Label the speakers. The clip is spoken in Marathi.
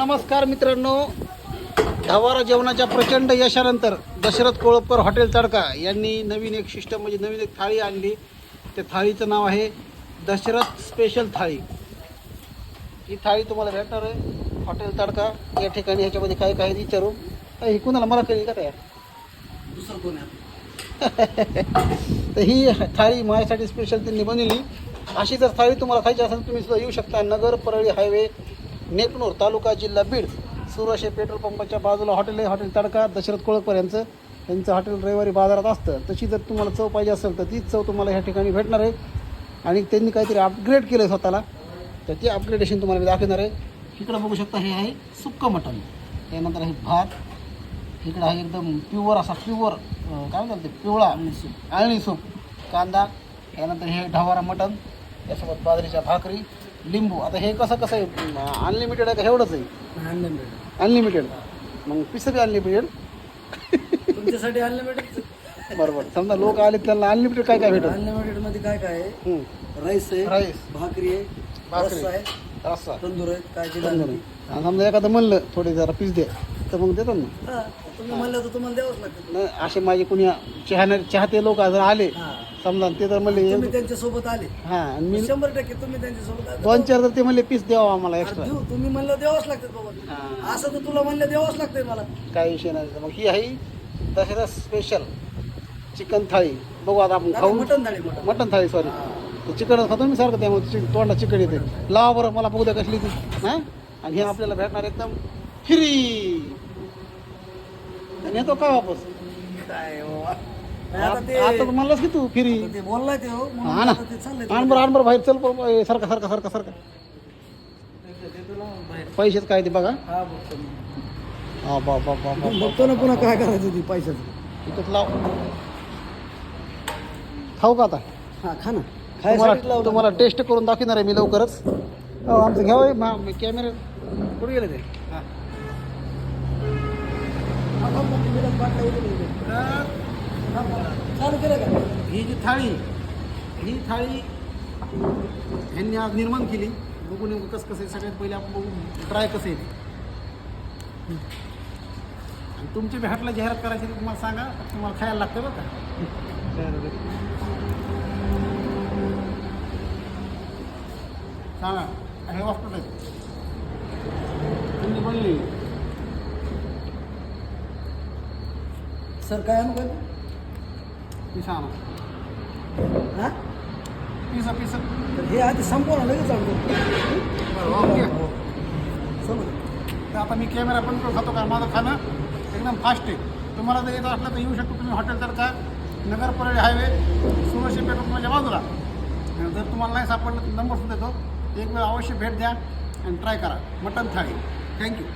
Speaker 1: नमस्कार मित्रांनो. ढवारा जेवणाच्या प्रचंड यशानंतर दशरथ कोळपकर हॉटेल तडका यांनी नवीन एक सिस्टम म्हणजे नवीन एक थाळी आणली. त्या थाळीचं नाव आहे दशरथ स्पेशल थाळी. ही थाळी तुम्हाला भेटणार आहे. हॉटेल तडका या ठिकाणी ह्याच्यामध्ये काय काय विचारू. अय, ही कुणाला मला कळली का काय
Speaker 2: दुसरं कोण
Speaker 1: तर ही थाळी माझ्यासाठी स्पेशल त्यांनी बनवली. अशी जर थाळी तुम्हाला खायची असेल तुम्ही सुद्धा येऊ शकता. नगर परळी हायवे नेकनूर तालुका जिल्हा बीड. सुरशे पेट्रोल पंपाच्या बाजूला हॉटेल आहे. हॉटेल तडका दशरथ कोळकर यांचं. त्यांचं हॉटेल रविवारी बाजारात असतं. तशी जर तुम्हाला चव पाहिजे असेल तर तीच चव तुम्हाला ह्या ठिकाणी भेटणार आहे. आणि त्यांनी काहीतरी अपग्रेड केलं आहे स्वतःला. तर ते अपग्रेडेशन तुम्हाला मी दाखवणार आहे. इकडं बघू शकता हे आहे सुक्कं मटण. त्यानंतर आहे भात. इकडं आहे एकदम प्युअर असा प्युअर काय म्हणतात ते? पिवळा सूप. आळणी सूप. कांदा. त्यानंतर हे ढवारा मटण. त्यासोबत बाजरीच्या भाकरी. लिंबू. आता हे कसं कसं आहे? अनलिमिटेड आहे का? एवढंच आहे.
Speaker 2: अनलिमिटेड
Speaker 1: अनलिमिटेड मग पिसं बी अनलिमिटेड
Speaker 2: तुमच्यासाठी अनलिमिटेड
Speaker 1: बरोबर. समजा लोक आले त्यांना अनलिमिटेड काय काय भेटत?
Speaker 2: अनलिमिटेडमध्ये काय काय आहे?
Speaker 1: हम्म.
Speaker 2: राईस आहे
Speaker 1: राईस.
Speaker 2: भाकरी आहे
Speaker 1: भाकरी.
Speaker 2: रस्सा आहे
Speaker 1: रस्सा.
Speaker 2: तंदूर आहे काय ते
Speaker 1: समजा
Speaker 2: दाल.
Speaker 1: आणि समजा एखादं म्हणलं थोडी जरा पीस दे तर मग देतात ना.
Speaker 2: हा, तुम्ही म्हणलं तर तुम्हाला द्यावंच लागतं
Speaker 1: नाही असे माझे कुणी चाहणे चाहते लोक जर आले
Speaker 2: हा.
Speaker 1: समजा ते तर म्हणले
Speaker 2: तुम्ही त्यांच्यासोबत आले.
Speaker 1: हां आणि मी
Speaker 2: शंभर टक्के तुम्ही त्यांच्यासोबत आले.
Speaker 1: दोन चार जर ते म्हणले पीस द्यावा आम्हाला एक्स्ट्रा
Speaker 2: देऊ तुम्ही म्हणलं द्यावंच लागतं बाबा. असं तर तुला म्हणलं द्यावंच लागतंय मला.
Speaker 1: काही विषय नाही. मग ही आहे दसरा स्पेशल चिकन थाळी. बघू आता आपण खाऊ
Speaker 2: mutton thali mutton.
Speaker 1: Mutton thali sorry chicken खातो मी सारखं त्यामुळे चिक तोंडा चिकन येते. लावा बरं मला बघू द्या कसली ती. हां? आणि हे आपल्याला भेटणार एकदम फ्री आणि येतो का वापस?
Speaker 2: काय. नाही, आता ते
Speaker 1: आता तर म्हणलास की तू फ्री
Speaker 2: आता ते बोललाय ते हो म्हणून
Speaker 1: हा ना.
Speaker 2: आता ते चाललंय
Speaker 1: आण बरं आण बरं बाहेर चल बरं, ए, सारखं सारखं सारखं सारखं.
Speaker 2: बाहेर.
Speaker 1: पैसेच काय ते बघा.
Speaker 2: हा बघतो मी.
Speaker 1: हा बा बा बा बा
Speaker 2: बघतो ना पुन्हा काय करायचं ते पैशाचं.
Speaker 1: इथंच लाव. खाऊ का आता?
Speaker 2: हा खा ना. खायसाठी
Speaker 1: तुम्हाला
Speaker 2: लावलं.
Speaker 1: तुम्हाला टेस्ट करून दाखवणार आहे मी लवकरच. हो आमचं घ्यावं कॅमेरा कुठे गेले ते? ही जी थाळी ही थाळी ह्यांनी आज निर्माण केली. बघू नेमकं कसं कसं आहे. सगळ्यात पहिले आपण बघू ट्राय कसं आहे आणि तुमच्या बी जाहिरात करायची तुम्हाला सांगा तुम्हाला खायला लागतं बरं का. सांगा हे हॉस्पिटल तुम्ही बनली
Speaker 2: सर काय आणू का
Speaker 1: सांगा
Speaker 2: हा?
Speaker 1: पिसा पिसा.
Speaker 2: तर हे आधी संपव ना लगेच आणतो
Speaker 1: ओके.
Speaker 2: हो. समजलं.
Speaker 1: तर आता मी कॅमेरा करून खातो कारण माझं खाणं एकदम फास्ट आहे. तुम्हाला जर येत असलं तर येऊ शकतो. तुम्ही हॉटेल तर का? नगर परळी हायवे सुरक्षे पेट्रोल माझ्या बाजूला. जर तुम्हाला नाही सापडलं तर नंबर सुद्धा देतो. एक वेळ अवश्य भेट द्या आणि ट्राय करा. मटन थाळी. थँक्यू